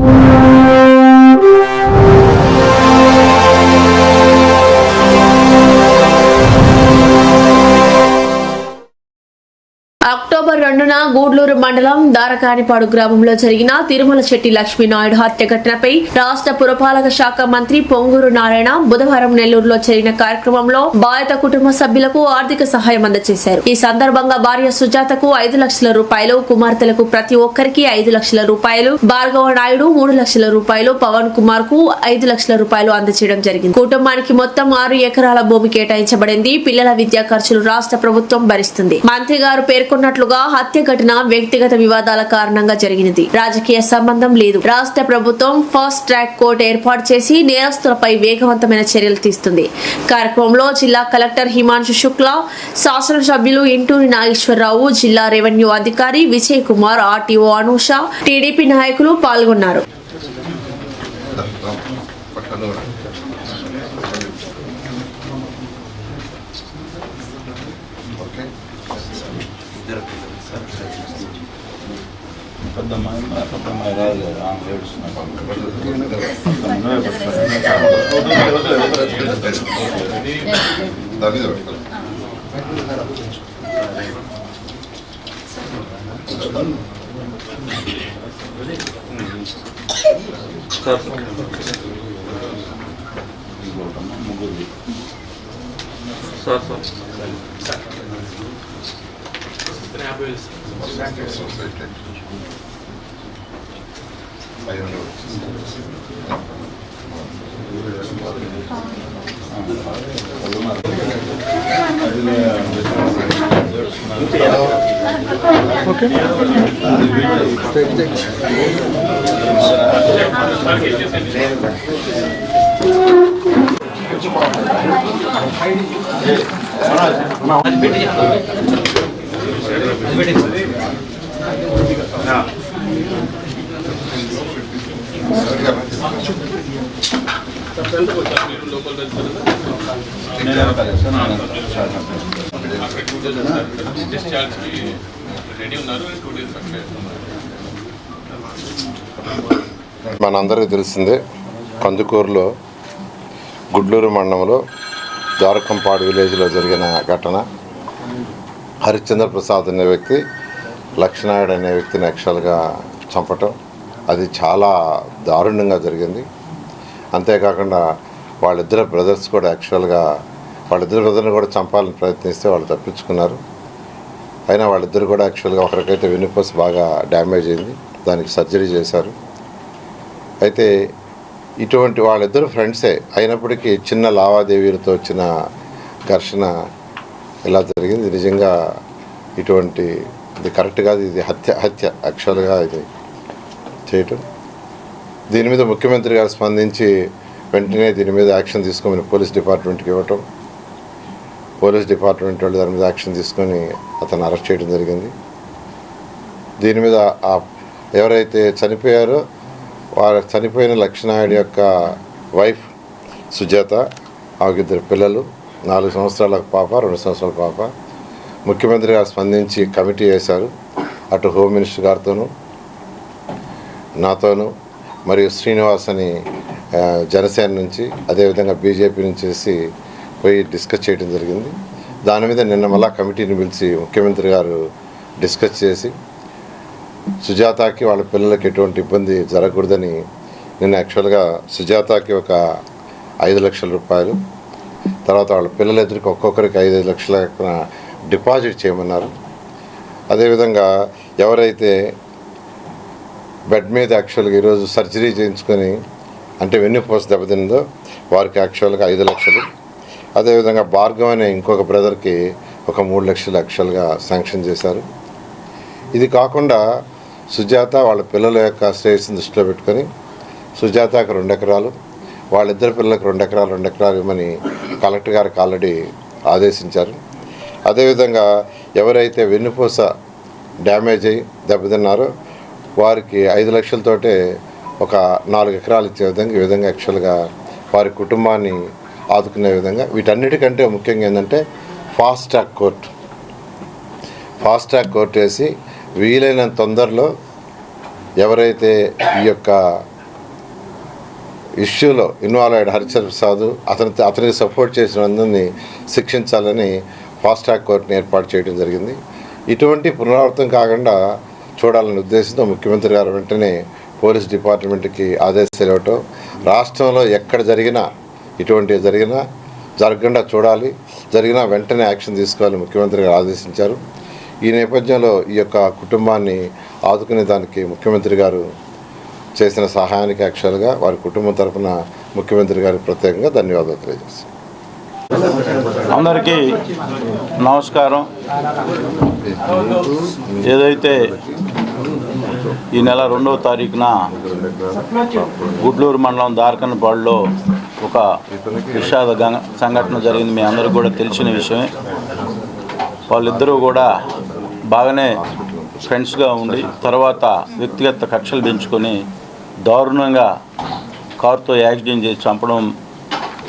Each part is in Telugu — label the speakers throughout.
Speaker 1: you. రెండున గూడ్లూరు మండలం దారకానిపాడు గ్రామంలో జరిగిన తిరుమల శెట్టి లక్ష్మీనాయుడు హత్య ఘటనపై రాష్ట్ర పురపాలక శాఖ మంత్రి పొంగూరు నారాయణ బుధవారం నెల్లూరులో జరిగిన కార్యక్రమంలో బాధిత కుటుంబ సభ్యులకు ఆర్థిక సహాయం అందజేశారు. ఈ సందర్భంగా భార్య సుజాతకు ఐదు లక్షల రూపాయలు కుమార్తెలకు ప్రతి ఒక్కరికి ఐదు లక్షల రూపాయలు భార్గవ నాయుడు మూడు లక్షల రూపాయలు పవన్ కుమార్కు ఐదు లక్షల రూపాయలు అందజేయడం జరిగింది. కుటుంబానికి మొత్తం ఆరు ఎకరాల భూమి కేటాయించబడింది. పిల్లల విద్యా ఖర్చులు రాష్ట్ర ప్రభుత్వం భరిస్తుంది. మంత్రి గారు పేర్కొన్నట్లుగా హత్య ఘటన వ్యక్తిగత వివాదాల కారణంగా జరిగినది. రాజకీయ సంబంధం లేదు. రాష్ట్ర ప్రభుత్వం ఫాస్ట్ ట్రాక్ కోర్టు ఏర్పాటు చేసి నేరస్తులపై వేగవంతమైన చర్యలు తీస్తుంది. కార్యక్రమంలో జిల్లా కలెక్టర్ హిమాంశు శుక్లా శాసనసభ్యులు ఇంటూరి నాగేశ్వరరావు జిల్లా రెవెన్యూ అధికారి విజయ్ కుమార్ ఆర్టీఓ అనూష టీడీపీ నాయకులు పాల్గొన్నారు.
Speaker 2: పెద్దమ్మాయి పెద్దమ్మాయి రాదు ఆమె ముగ్గురు
Speaker 3: వందలు
Speaker 2: నేను వెనకాలే సార్
Speaker 4: డిశ్చార్జ్కి రెడీ ఉన్నారు టూ డేస్
Speaker 3: మనందరికీ తెలిసిందే కందుకూరులో గుడ్లూరు మండలంలో ద్వారకంపాడు విలేజ్లో జరిగిన ఘటన. హరిశ్చంద్ర ప్రసాద్ అనే వ్యక్తి లక్ష్మణాయుడు అనే వ్యక్తిని యాక్చువల్గా చంపటం అది చాలా దారుణంగా జరిగింది. అంతేకాకుండా వాళ్ళిద్దరు బ్రదర్స్ కూడా యాక్చువల్గా వాళ్ళిద్దరు బ్రదర్ని కూడా చంపాలని ప్రయత్నిస్తే వాళ్ళు తప్పించుకున్నారు. అయినా వాళ్ళిద్దరు కూడా యాక్చువల్గా ఒకరికైతే వెన్నుపూస బాగా డ్యామేజ్ అయింది దానికి సర్జరీ చేశారు. అయితే ఇటువంటి వాళ్ళిద్దరు ఫ్రెండ్సే అయినప్పటికీ చిన్న లావాదేవీలతో వచ్చిన ఘర్షణ ఇలా జరిగింది. నిజంగా ఇటువంటి ఇది కరెక్ట్ కాదు. ఇది హత్య హత్య. యాక్చువల్గా ఇది చేయటం. దీని మీద ముఖ్యమంత్రి గారు స్పందించి వెంటనే దీని మీద యాక్షన్ తీసుకోమని పోలీస్ డిపార్ట్మెంట్కి ఇవ్వటం. పోలీస్ డిపార్ట్మెంట్ వాళ్ళు దాని మీద యాక్షన్ తీసుకొని అతను అరెస్ట్ చేయడం జరిగింది. దీని మీద ఎవరైతే చనిపోయారో వారు చనిపోయిన లక్ష్మణాయుడు యొక్క వైఫ్ సుజాత ఆమెకిద్దరు పిల్లలు. నాలుగు సంవత్సరాల పాప రెండు సంవత్సరాల పాప. ముఖ్యమంత్రి గారు స్పందించి కమిటీ వేశారు. అటు హోమ్ మినిస్టర్ గారితోనూ నాతోనూ మరియు శ్రీనివాస్ అని జనసేన నుంచి అదేవిధంగా బీజేపీ నుంచి చేసి పోయి డిస్కస్ చేయడం జరిగింది. దాని మీద నిన్న మళ్ళా కమిటీని పిలిచి ముఖ్యమంత్రి గారు డిస్కస్ చేసి సుజాతకి వాళ్ళ పిల్లలకి ఎటువంటి ఇబ్బంది జరగకూడదని నిన్న యాక్చువల్గా సుజాతకి ఒక ఐదు లక్షల రూపాయలు తర్వాత వాళ్ళ పిల్లలిద్దరికి ఒక్కొక్కరికి ఐదు లక్షల డిపాజిట్ చేయమన్నారు. అదేవిధంగా ఎవరైతే బెడ్ మీద యాక్చువల్గా ఈరోజు సర్జరీ చేయించుకొని అంటే వెన్నుపూస దెబ్బతిందో వారికి యాక్చువల్గా ఐదు లక్షలు. అదేవిధంగా భార్గవ్ అనే ఇంకొక బ్రదర్కి ఒక మూడు లక్షలు యాక్చువల్గా శాంక్షన్ చేశారు. ఇది కాకుండా సుజాత వాళ్ళ పిల్లల యొక్క శ్రేయస్సును దృష్టిలో పెట్టుకొని సుజాతకు రెండు ఎకరాలు వాళ్ళిద్దరు పిల్లలకు రెండు ఎకరాలు రెండు ఎకరాలు ఇవ్వమని కలెక్టర్ గారికి ఆల్రెడీ ఆదేశించారు. అదేవిధంగా ఎవరైతే వెన్నుపూస డ్యామేజ్ అయ్యి దెబ్బతిన్నారో వారికి ఐదు లక్షలతోటే ఒక నాలుగు ఎకరాలు ఇచ్చే విధంగా ఈ విధంగా యాక్చువల్గా వారి కుటుంబాన్ని ఆదుకునే విధంగా. వీటన్నిటికంటే ముఖ్యంగా ఏంటంటే fast track court. Fast track court వేసి వీలైనంత తొందరలో ఎవరైతే ఈ యొక్క ఇష్యూలో ఇన్వాల్వ్ అయ్యాడు హరిచంద్ర ప్రసాద్. అతని అతనికి సపోర్ట్ చేసిన అందరినీ శిక్షించాలని ఫాస్ట్ ట్రాక్ కోర్టుని ఏర్పాటు చేయడం జరిగింది. ఇటువంటి పునరావృతం కాకుండా చూడాలనే ఉద్దేశంతో ముఖ్యమంత్రి గారు వెంటనే పోలీస్ డిపార్ట్మెంట్కి ఆదేశాలు ఇవ్వటం రాష్ట్రంలో ఎక్కడ జరిగినా ఇటువంటివి జరిగినా జరగకుండా చూడాలి. జరిగినా వెంటనే యాక్షన్ తీసుకోవాలని ముఖ్యమంత్రి గారు ఆదేశించారు. ఈ నేపథ్యంలో ఈ యొక్క కుటుంబాన్ని ఆదుకునే దానికి ముఖ్యమంత్రి గారు చేసిన సహాయానికి యాక్చువల్గా వారి కుటుంబం తరపున ముఖ్యమంత్రి గారికి ప్రత్యేకంగా ధన్యవాదాలు తెలియజేస్తాను
Speaker 2: అందరికీ నమస్కారం. ఏదైతే ఈ నెల రెండవ తారీఖున గుడ్లూరు మండలం దార్కన్పాడులో ఒక విషాద సంఘటన జరిగింది మీ అందరికి కూడా తెలిసిన విషయమే. వాళ్ళిద్దరూ కూడా బాగానే ఫ్రెండ్స్గా ఉండి తర్వాత వ్యక్తిగత కక్షలు పెంచుకొని దారుణంగా కారుతో యాక్సిడెంట్ చేసి చంపడం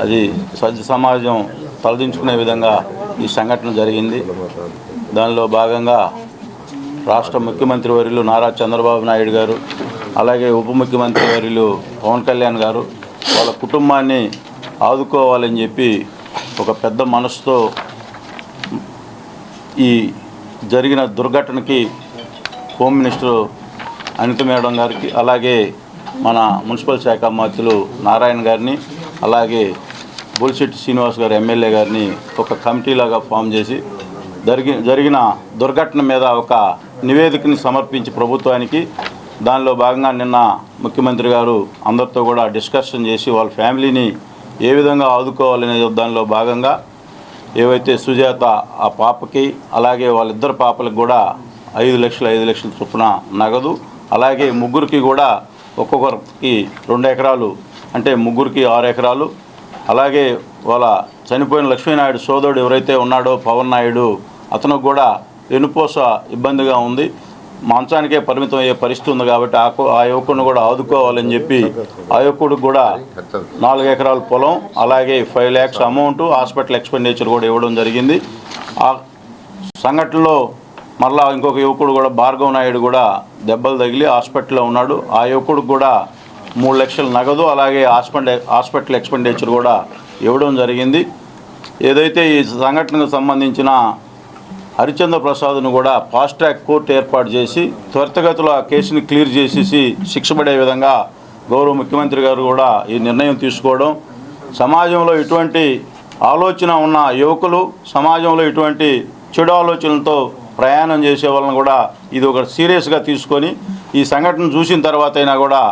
Speaker 2: అది సజ్జ సమాజం తలదించుకునే విధంగా ఈ సంఘటన జరిగింది. దానిలో భాగంగా రాష్ట్ర ముఖ్యమంత్రి వర్యులు నారా చంద్రబాబు నాయుడు గారు అలాగే ఉప ముఖ్యమంత్రి వర్యులు పవన్ కళ్యాణ్ గారు వాళ్ళ కుటుంబాన్ని ఆదుకోవాలని చెప్పి ఒక పెద్ద మనసుతో ఈ జరిగిన దుర్ఘటనకి హోమ్ మినిస్టర్ అనిత మేడం గారికి అలాగే మన మున్సిపల్ శాఖ మంత్రులు నారాయణ గారిని అలాగే బుల్శెట్టి శ్రీనివాస్ గారు ఎమ్మెల్యే గారిని ఒక కమిటీలాగా ఫామ్ చేసి జరిగి జరిగిన దుర్ఘటన మీద ఒక నివేదికని సమర్పించి ప్రభుత్వానికి దానిలో భాగంగా నిన్న ముఖ్యమంత్రి గారు అందరితో కూడా డిస్కషన్ చేసి వాళ్ళ ఫ్యామిలీని ఏ విధంగా ఆదుకోవాలనే దానిలో భాగంగా ఏవైతే సుజాత ఆ పాపకి అలాగే వాళ్ళిద్దరు పాపలకు కూడా ఐదు లక్షలు ఐదు లక్షల చొప్పున నగదు అలాగే ముగ్గురికి కూడా ఒక్కొక్కరికి రెండు ఎకరాలు అంటే ముగ్గురికి ఆరు ఎకరాలు. అలాగే వాళ్ళ చనిపోయిన లక్ష్మీనాయుడు సోదరుడు ఎవరైతే ఉన్నాడో పవన్ నాయుడు అతనికి కూడా వెనుపోస ఇబ్బందిగా ఉంది. మంచానికే పరిమితం అయ్యే పరిస్థితి ఉంది కాబట్టి ఆ ఆ యువకుడిని కూడా ఆదుకోవాలని చెప్పి ఆ యువకుడికి కూడా నాలుగు ఎకరాల పొలం అలాగే five lakhs amount hospital expenditure కూడా ఇవ్వడం జరిగింది. ఆ సంఘటనలో మరలా ఇంకొక యువకుడు కూడా భార్గవ నాయుడు కూడా దెబ్బలు తగిలి హాస్పిటల్లో ఉన్నాడు. ఆ యువకుడికి కూడా మూడు లక్షల నగదు అలాగే హాస్పిటల్ హాస్పిటల్ ఎక్స్పెండిచర్ కూడా ఇవ్వడం జరిగింది. ఏదైతే ఈ సంఘటనకు సంబంధించిన హరిచంద్ర ప్రసాద్ను కూడా ఫాస్ట్ ట్రాక్ కోర్టు ఏర్పాటు చేసి త్వరితగతిలో ఆ కేసుని క్లియర్ చేసేసి శిక్ష పడే విధంగా గౌరవ ముఖ్యమంత్రి గారు కూడా ఈ నిర్ణయం తీసుకోవడం. సమాజంలో ఇటువంటి ఆలోచన ఉన్న యువకులు సమాజంలో ఇటువంటి చెడు ఆలోచనలతో ప్రయాణం చేసే వాళ్ళని కూడా ఇది ఒక సీరియస్గా తీసుకొని ఈ సంఘటన చూసిన తర్వాత అయినా కూడా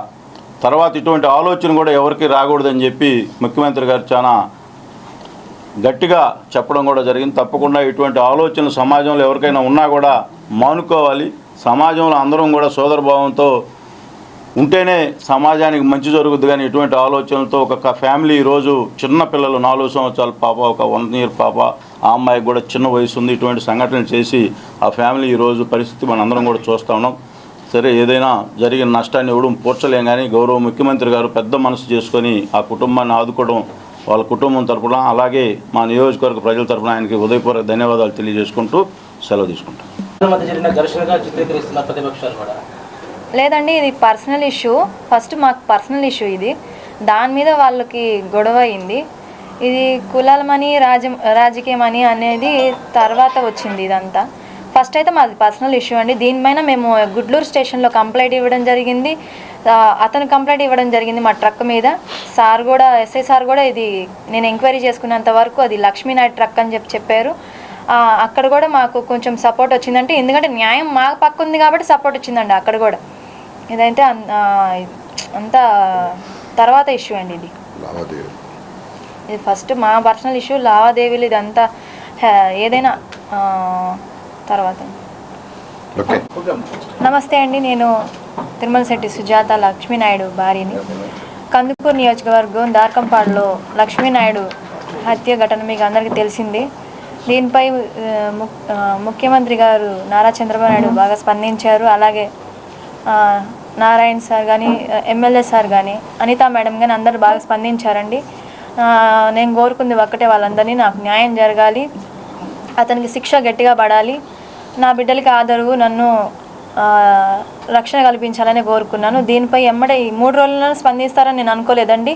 Speaker 2: తర్వాత ఇటువంటి ఆలోచన కూడా ఎవరికి రాకూడదని చెప్పి ముఖ్యమంత్రి గారు చాలా గట్టిగా చెప్పడం కూడా జరిగింది. తప్పకుండా ఇటువంటి ఆలోచనలు సమాజంలో ఎవరికైనా ఉన్నా కూడా మానుకోవాలి. సమాజంలో అందరం కూడా సోదరభావంతో ఉంటేనే సమాజానికి మంచి జరుగుద్ది కానీ ఇటువంటి ఆలోచనలతో ఒక ఫ్యామిలీ ఈరోజు చిన్న పిల్లలు నాలుగు సంవత్సరాల పాప ఒక వన్ ఇయర్ పాప ఆ అమ్మాయికి కూడా చిన్న వయసు ఉంది. ఇటువంటి సంఘటనలు చేసి ఆ ఫ్యామిలీ ఈరోజు పరిస్థితి మనం అందరం కూడా చూస్తూ ఉన్నాం. సరే ఏదైనా జరిగిన నష్టాన్ని ఇవ్వడం పూడ్చలేం కానీ గౌరవ ముఖ్యమంత్రి గారు పెద్ద మనసు చేసుకొని ఆ కుటుంబాన్ని ఆదుకోవడం వాళ్ళ కుటుంబం తరపున అలాగే మా నియోజకవర్గ ప్రజల తరపున ఆయనకి ఉదయపూర్వక ధన్యవాదాలు తెలియజేసుకుంటూ సెలవు తీసుకుంటాం.
Speaker 5: జరిగిన ఘర్షణగా చిత్రీకరిస్తున్న ప్రతిపక్షాలు కూడా.
Speaker 6: లేదండి ఇది పర్సనల్ ఇష్యూ. ఫస్ట్ మాకు పర్సనల్ ఇష్యూ ఇది. దాని మీద వాళ్ళకి గొడవ అయింది. ఇది కులాలమని రాజ రాజకీయమని అనేది తర్వాత వచ్చింది ఇదంతా. ఫస్ట్ అయితే మాది పర్సనల్ ఇష్యూ అండి. దీనిపైన మేము గుడ్లూరు స్టేషన్లో కంప్లైంట్ ఇవ్వడం జరిగింది. అతను కంప్లైంట్ ఇవ్వడం జరిగింది మా ట్రక్ మీద. సార్ కూడా ఎస్ఐ సార్ కూడా ఇది నేను ఎంక్వైరీ చేసుకున్నంత వరకు అది లక్ష్మీనాయుడు ట్రక్ అని చెప్పి చెప్పారు. అక్కడ కూడా మాకు కొంచెం సపోర్ట్ వచ్చిందంటే ఎందుకంటే న్యాయం మా పక్క ఉంది కాబట్టి సపోర్ట్ వచ్చిందండి అక్కడ కూడా. ఇదైతే అంతా తర్వాత ఇష్యూ అండి ఇది. ఇది ఫస్ట్ మా పర్సనల్ ఇష్యూ లావాదేవీలు ఇదంతా హ- ఏదైనా తర్వాత. నమస్తే అండి నేను తిరుమల శెట్టి సుజాత లక్ష్మీనాయుడు భార్యని. కందుకూరు నియోజకవర్గం దార్కంపాడులో లక్ష్మీనాయుడు హత్య ఘటన మీకు అందరికీ తెలిసింది. దీనిపై ముఖ్యమంత్రి గారు నారా చంద్రబాబు నాయుడు బాగా స్పందించారు. అలాగే నారాయణ సార్ కానీ ఎమ్మెల్యే సార్ కానీ అనితా మేడం కానీ అందరు బాగా స్పందించారండి. నేను కోరుకుంది ఒక్కటే వాళ్ళందరినీ నాకు న్యాయం జరగాలి అతనికి శిక్ష గట్టిగా పడాలి నా బిడ్డలకి ఆదరువు నన్ను రక్షణ కల్పించాలని కోరుకున్నాను. దీనిపై ఎమ్మడే ఈ మూడు రోజుల్లో స్పందిస్తారని నేను అనుకోలేదండి.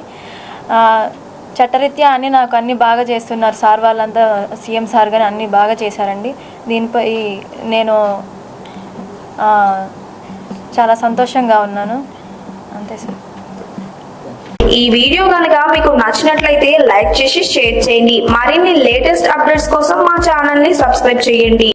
Speaker 6: చట్టరీత్యా అన్నీ నాకు అన్నీ బాగా చేస్తున్నారు సార్ వాళ్ళంతా సీఎం సార్ కానీ అన్నీ బాగా చేశారండి. దీనిపై నేను చాలా సంతోషంగా ఉన్నాను. అంతే సార్.
Speaker 7: ఈ వీడియో కనుక మీకు నచ్చినట్లయితే లైక్ చేసి షేర్ చేయండి. మరిన్ని లేటెస్ట్ అప్డేట్స్ కోసం మా ఛానల్ని సబ్స్క్రైబ్ చేయండి.